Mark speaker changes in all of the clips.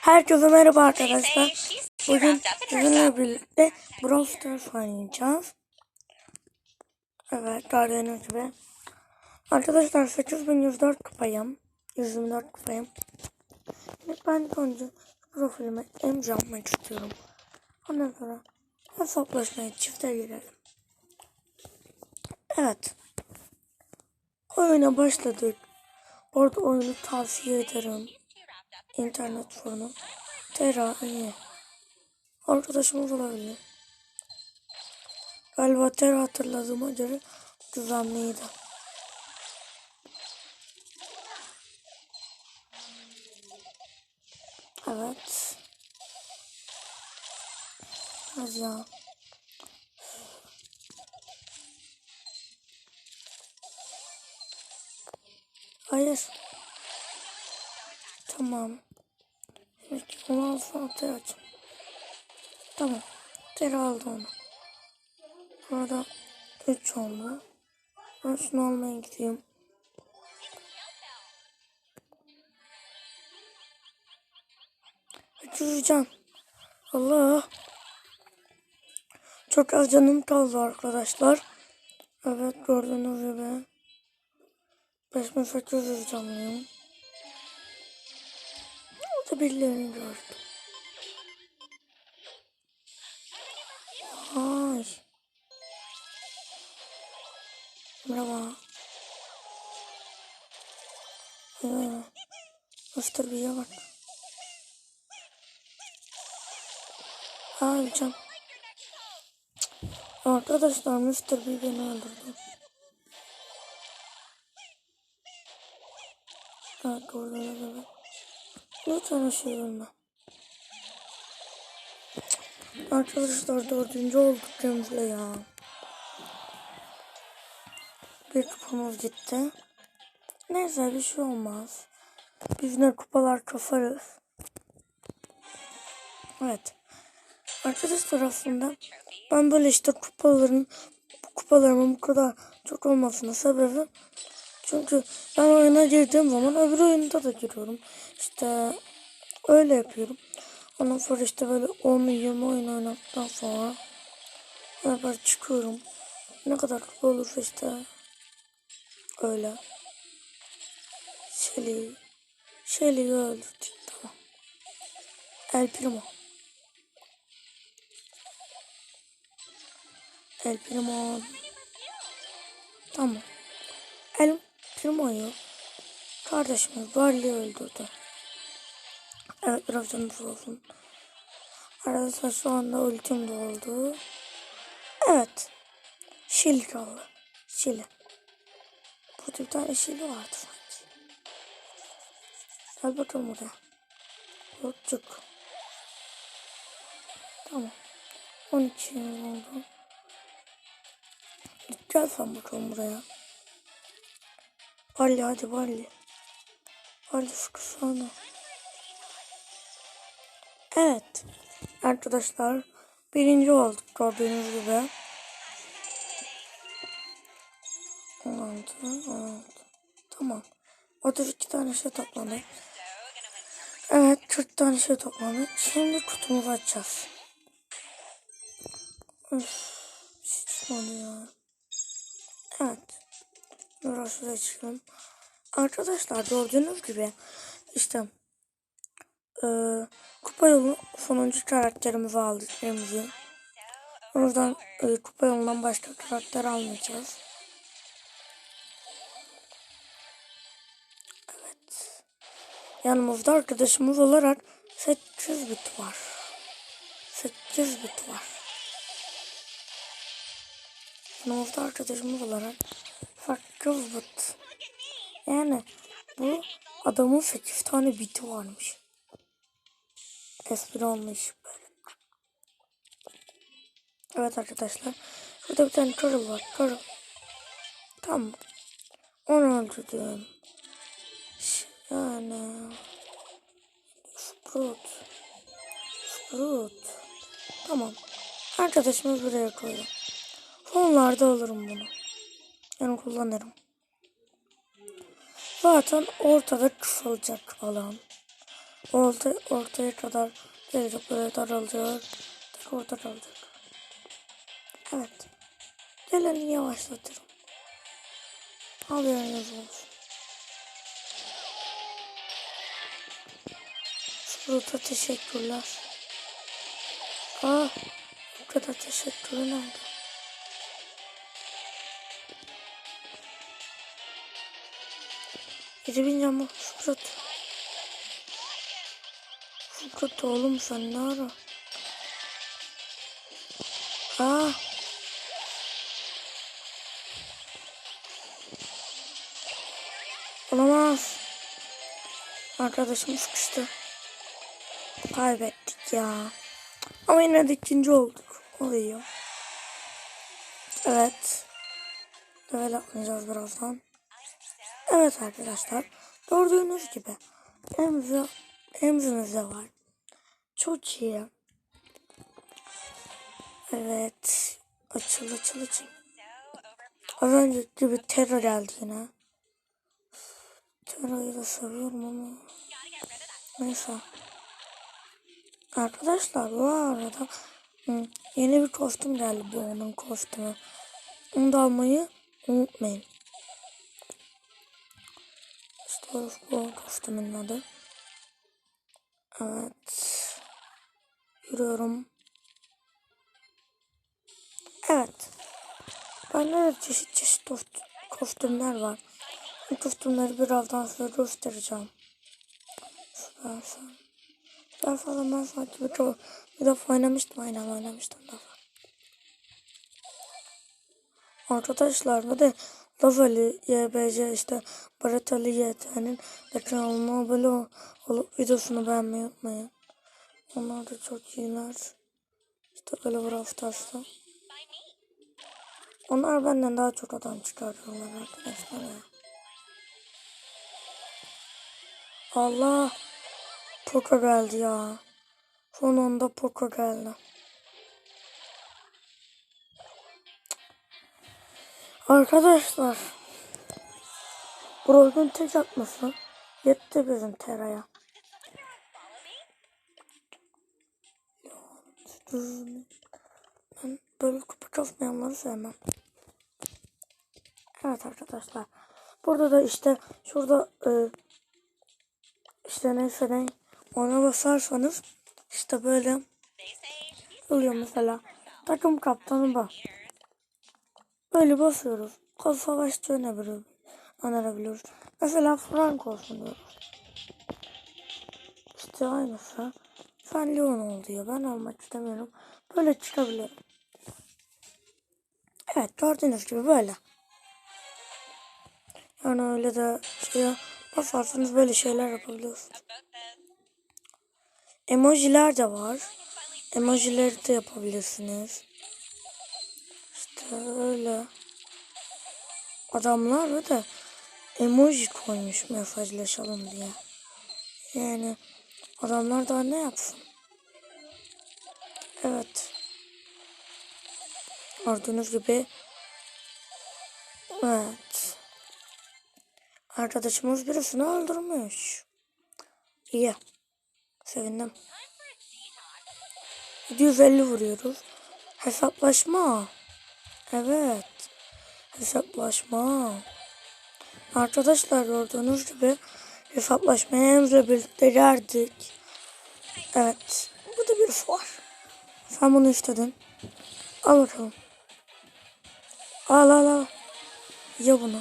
Speaker 1: Herkese merhaba arkadaşlar. Bugün sizinle birlikte Brawl Stars oynayacağız. Evet gördüğünüz gibi. Arkadaşlar 8104 kupayım. 124 kupayım. Ben önce profilime imza atmak istiyorum. Ondan sonra hesaplaşmaya çifte girelim. Evet. Oyuna başladık. Orada oyunu tavsiye ederim. İnternet sorunu. Tera iyi. Arkadaşımız olabilir. Galiba Tera hatırladığıma göre güvenliydi. Evet. Az ya. Hayır. Tamam. Peki onu alsana Teracığım. Tamam. Tera aldı onu. Burada 3 oldu. Ben şunu almaya gidiyorum. Uçuracağım. Allah. Çok az canım kaldı arkadaşlar. Evet gördüğünüz gibi. 5800 canlıyım. Orada birilerini gördüm. Ay. Merhaba. Ee, Mr. B'ye bak. Ha öleceğim. Arkadaşlar Mr. B beni öldürdü. Evet gördüğünüz gibi. Lütfen şey ölme. Arkadaşlar dördüncü olduk Remzi'yle ya. Bir kupamız gitti. Neyse bir şey olmaz. Biz ne kupalar kafarız. Evet. Arkadaşlar aslında ben böyle işte kupaların kupalarımın bu kadar çok olmasının sebebi çünkü ben oyuna girdiğim zaman öbür oyunda da giriyorum. İşte öyle yapıyorum. Ondan sonra işte böyle 10-20 oyun oynadıktan sonra beraber çıkıyorum. Ne kadar olursa işte öyle. Shelly. Shelly'yi öldürdük tamam. El Primo. El Primo. Tamam. El Primo'yu kardeşimiz Barley öldürdü. Evet biraz canımız olsun. Arkadaşlar şu anda ultim de. Evet. Şili kaldı. Şili. Burada bir tane şili vardı sanki. Gel bakalım oraya. Yokçuk. Tamam. 12 oldu. Gel sen bakalım buraya. Barley hadi Barley. Barley sıkışsana. Evet. Arkadaşlar birinci olduk gördüğünüz gibi. 16, 16. Tamam. 32 tane şey topladık. Evet 40 tane şey topladık. Şimdi kutumuzu açacağız. Üf, hiç ya. Evet. Biraz şuraya çıkalım. Arkadaşlar gördüğünüz gibi işte e, kupa yolu sonuncu karakterimizi aldık Remzi. O yüzden e, kupa yolundan başka karakter almayacağız. Evet. Yanımızda arkadaşımız olarak 800 bit var. 800 bit var. Yanımızda arkadaşımız olarak 800 bit. Yani bu adamın 8 tane biti varmış. Espri olmuş böyle. Evet arkadaşlar. Burada bir tane Carol var. Carol. Tamam. Onu öldürdüm. Yani. Sprout. Sprout. Tamam. Arkadaşımı buraya koydum. Sonlarda alırım bunu. Yani kullanırım. Zaten ortada kısalacak falan. orta, ortaya kadar gelecek böyle daralacak. Tek orta kalacak. Evet. Geleni yavaşlatırım. Haberiniz olsun. Şurada teşekkürler. Ah, bu kadar teşekkürü nerede? Yedi bin camı Şükret. Şükret oğlum sen ne ara? Ah. Olamaz. Arkadaşım sıkıştı. Kaybettik ya. Ama yine de ikinci olduk. Oluyor. Evet. Level atlayacağız birazdan. Evet arkadaşlar. Gördüğünüz gibi emzi, emzimizde var. Çok iyi. Evet. Açıl açıl açıl. Az önce gibi terör geldi yine. Terörü da seviyorum ama. Neyse. Arkadaşlar bu arada yeni bir kostüm geldi bu onun kostümü. Onu da almayı unutmayın. İşte bu kostümün adı. Evet. Yürüyorum. Evet. Bende de çeşit çeşit kost- kostümler var. Bu kostümleri birazdan size göstereceğim. Süpersen. Ben falan ben sanki bir, çok, bir defa oynamıştım aynen oynamıştım defa. Arkadaşlar bir de Lavali YBC işte Baratali YT'nin de kanalına abone ol- olup videosunu beğenmeyi unutmayın. Onlar da çok iyiler. İşte öyle Brawl Stars'ta. Onlar benden daha çok adam çıkarıyorlar arkadaşlar ya. Allah. Poco geldi ya. Son anda Poco geldi. Arkadaşlar. Brock'un tek atması yetti bizim Tera'ya. Ben böyle kupa kasmayanları sevmem. Evet arkadaşlar. Burada da işte şurada e, işte neyse ne ona basarsanız işte böyle oluyor mesela. Takım kaptanı bak. Böyle basıyoruz. Kol savaşçı önebiliyoruz. önerebiliyoruz. Mesela Frank olsun diyoruz. İşte aynısı. Sen Leon ol diyor. Ben olmak istemiyorum. Böyle çıkabiliyorum. Evet gördüğünüz gibi böyle. Yani öyle de şeye basarsanız böyle şeyler yapabiliyorsunuz. Emojiler de var. Emojileri de yapabilirsiniz. İşte öyle. Adamlar de emoji koymuş mesajlaşalım diye. Yani adamlar daha ne yapsın? Evet. Gördüğünüz gibi Evet. Arkadaşımız birisini öldürmüş. İyi. Sevindim. 750 vuruyoruz. Hesaplaşma. Evet. Hesaplaşma. Arkadaşlar gördüğünüz gibi hesaplaşmaya Emre birlikte geldik. Evet. Burada birisi var. Sen bunu istedin. Al bakalım. Al al al. Ye bunu.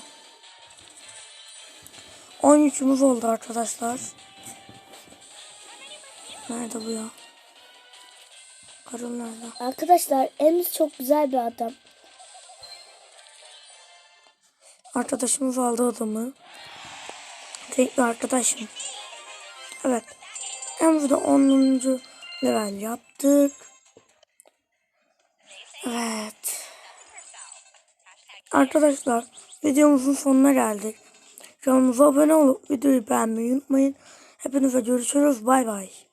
Speaker 1: 10 yükümüz oldu arkadaşlar. Nerede bu ya? Karın nerede?
Speaker 2: Arkadaşlar Emz çok güzel bir adam.
Speaker 1: Arkadaşımız aldı adamı. Tek bir arkadaşım. Evet. En de 10. level yaptık. Evet. Arkadaşlar videomuzun sonuna geldik. Kanalımıza abone olup videoyu beğenmeyi unutmayın. Hepinize görüşürüz. Bay bay.